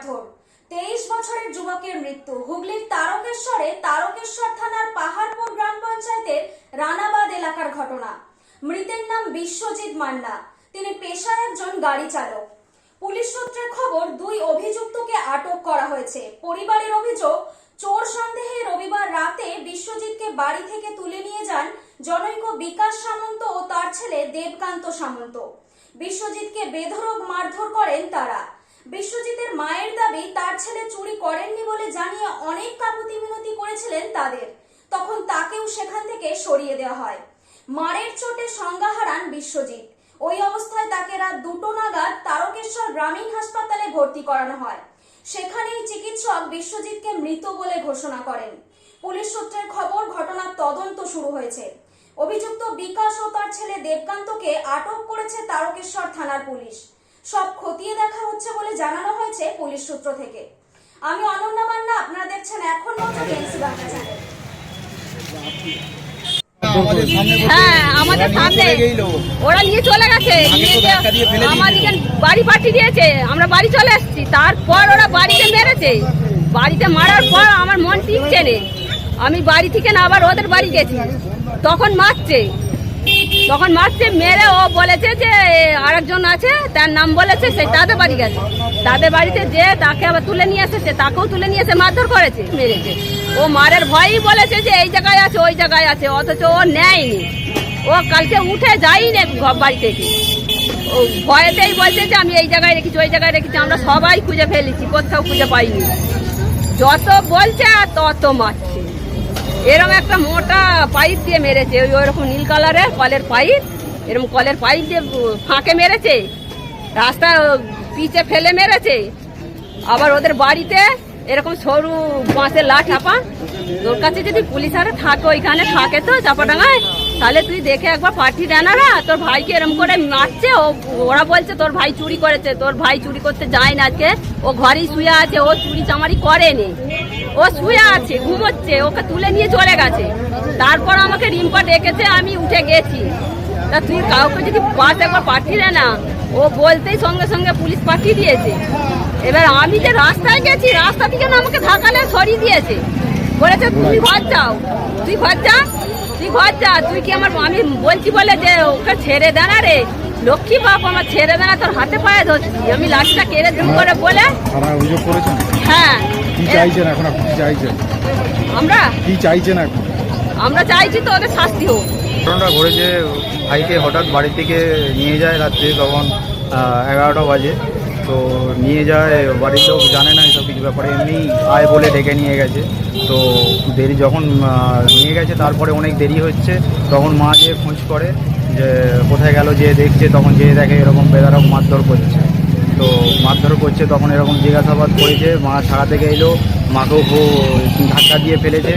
মারধর। তেইশ বছরের যুবকের মৃত্যু। হুগলির তারকেশ্বরে তারকেশ্বর থানার পাহাড়পুর গ্রাম পঞ্চায়েতের রানাবাদ এলাকার ঘটনা। মৃতের নাম বিশ্বজিৎ মান্না। তিনি পেশায় একজন গাড়ি চালক। পুলিশ সূত্রে খবর, দুই অভিযুক্তকে আটক করা হয়েছে। পরিবারের অভিযোগ, চোর সন্দেহে রবিবার রাতে বিশ্বজিৎকে বাড়ি থেকে তুলে নিয়ে যান জনৈক বিকাশ সামন্ত ও তার ছেলে দেবকান্ত সামন্ত। বিশ্বজিৎকে বেধরক মারধর করেন তারা। বিশ্বজিতের মায়ের দাবি তার ছেলে চুরি করেননি বলে জানিয়ে অনেক কাকুতি মিনতি করেছিলেন তাদের। তখন তাকেও সেখান থেকে সরিয়ে দেওয়া হয়। মারের চোটে সংজ্ঞা হারান বিশ্বজিৎ। ওই অবস্থায় তাকে রাত দুটো নাগাদ তারকেশ্বর গ্রামীণ হাসপাতালে ভর্তি করানো হয়। সেখানেই চিকিৎসক বিশ্বজিৎকে মৃত বলে ঘোষণা করেন। পুলিশ সূত্রের খবর, ঘটনার তদন্ত শুরু হয়েছে। অভিযুক্ত বিকাশ ও তার ছেলে দেবকান্তকে আটক করেছে তারকেশ্বর থানার পুলিশ। সব খতিয়ে দেখা হচ্ছে বলে জানানো হয়েছে পুলিশ সূত্র থেকে। আমি অনন্যা মান্না, আপনারা দেখছেন এখন বাংলা চ্যানেল আমাদের হ্যাঁ আমাদের সামনে ওরা নিয়ে চলে গেছে। আমাদেরকে বাড়ি পাঠিয়ে দিয়েছে, আমরা বাড়ি চলে এসেছি, তারপর ওরা বাড়িতে মেরেছে। বাড়িতে মারার পর আমার মন আমি বাড়ি থেকে না আবার ওদের বাড়ি গেছি। তখন মারছে। তখন মারছে, মেরে ও বলেছে যে আরেকজন আছে, তার নাম বলেছে, সে তাদের বাড়ি গেছে। তাদের বাড়িতে যে তাকে আবার তুলে নিয়ে এসেছে তাকেও তুলে নিয়ে এসে মারধর করেছে, মেরেছে। ও মারের ভয়ই বলেছে যে এই জায়গায় আছে, ওই জায়গায় আছে, অথচ ও নেয়নি। ও কালকে উঠে যাইনি ঘর বাড়ি থেকে। ও ভয়েতেই বলছে যে আমি এই জায়গায় রেখেছি, ওই জায়গায় রেখেছি, আমরা সবাই খুঁজে ফেলেছি, কোথাও খুঁজে পাইনি। যত বলছে আর তত মারছে। এরকম একটা মোটা পাইপ দিয়ে মেরেছে, ওই ওরকম নীল কালারের কলের পাইপ এরকম কলের পাইপ দিয়ে ফাঁকে মেরেছে রাস্তা পিচে ফেলে মেরেছে। আবার ওদের বাড়িতে এরকম সরু বাঁশের লাঠ চাপা। তোর কাছে যদি পুলিশ আরে থাকে ওইখানে, থাকে তো চাপাডাঙ্গায়, তাহলে তুই দেখে একবার পাঠিয়ে দেন না তোর ভাইকে এরকম করে মারছে, ও, ওরা বলছে তোর ভাই চুরি করেছে, তোর ভাই চুরি করতে যায় না আজকে, ও ঘরেই শুয়ে আছে, ও চুরি চামারি করেনি। ও শুয়ে আছে, ঘুমোচ্ছে, ওকে তুলে নিয়ে চলে গেছে। তারপর আমাকে রিম্পা ডেকেছে, আমি উঠে গেছি। তা তুই কাউকে যদি পাশ একবার পাঠিয়ে না, ও বলতেই সঙ্গে সঙ্গে পুলিশ পাঠিয়ে দিয়েছে। এবার আমি যে রাস্তায় গেছি, রাস্তা থেকে না আমাকে ধাকালে সরিয়ে দিয়েছে। বলেছে, তুমি ঘর যাও, তুই ঘর যা, তুই ঘর যা, তুই কি আমার আমি বলছি বলে যে, ওকে ছেড়ে দে না রে লক্ষ্মী বাপ আমার ছেড়ে না তোর হাতে পায়ে ধরছি। আমি লাশটা কেড়ে দেবো করে বলে? থানায় অভিযোগ করেছেন? হ্যাঁ। কি চাইছেন এখন আপনি? কি চাইছেন? আমরা? কি চাইছেন এখন? আমরা চাইছি তো ওদের শাস্তি হোক। ঘটনাটা ঘটেছে ভাইকে হঠাৎ বাড়ি থেকে নিয়ে যায় রাত্রে তখন এগারোটা বাজে। তো নিয়ে যায় বাড়ির লোক জানে না এসব কিছু ব্যাপারে এমনি আয় বলে ডেকে নিয়ে গেছে। তো দেরি যখন নিয়ে গেছে তারপরে অনেক দেরি হচ্ছে তখন মা যে খোঁজ করে। যে কোথায় গেল, যে দেখছে, তখন যে দেখে এরকম বেদারক মারধর করছে। তো মারধর করছে, তখন এরকম জিজ্ঞাসাবাদ করেছে, মা ছাড়াতে গেলো মাকেও ধাক্কা দিয়ে ফেলেছে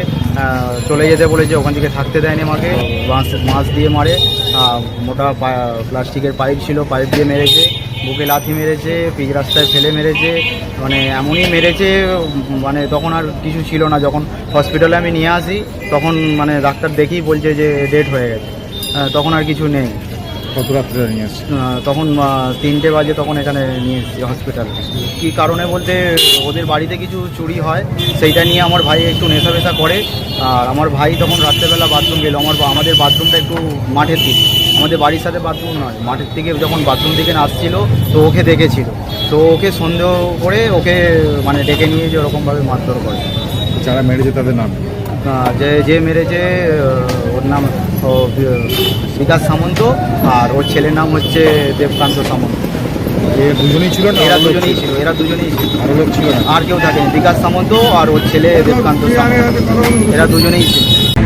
চলে যেতে বলেছে, ওখান থেকে থাকতে দেয়নি মাকে, বাঁশ মাছ দিয়ে মারে মোটা প্লাস্টিকের পাইপ ছিল, পাইপ দিয়ে মেরেছে, বুকে লাথি মেরেছে, পিচ রাস্তায় ফেলে মেরেছে মানে এমনই মেরেছে মানে তখন আর কিছু ছিল না, যখন হসপিটালে আমি নিয়ে আসি, তখন মানে ডাক্তার দেখেই বলছে যে ডেট হয়ে গেছে। তখন আর কিছু নেই। কত রাত্রে নিয়ে তখন তিনটে বাজে তখন এখানে নিয়ে এসেছি হসপিটাল কী কারণে বলতে ওদের বাড়িতে কিছু চুরি হয় সেইটা নিয়ে আমার ভাই একটু নেশা বেশা করে। আর আমার ভাই তখন রাত্রেবেলা বাথরুম গেলো। আমার আমাদের বাথরুমটা একটু মাঠের দিকে। আমাদের বাড়ির সাথে বাথরুম নয় মাঠের থেকে যখন বাথরুম থেকে আসছিল তো ওকে দেখেছিল। তো ওকে সন্দেহ করে ওকে মানে ডেকে নিয়ে যে ওরকমভাবে মারধর করে। যারা মেরেছে তাদের নাম যে যে মেরেছে ওর নাম বিকাশ সামন্ত আর ওর ছেলের নাম হচ্ছে দেবকান্ত সামন্ত। এ দুজনেই ছিল না? এরা দুজনেই ছিল? এরা দুজনেই ছিল। লোক ছিল না? আর কেউ থাকেনি বিকাশ সামন্ত আর ওর ছেলে দেবকান্ত সামন্ত। এরা দুজনেই ছিল।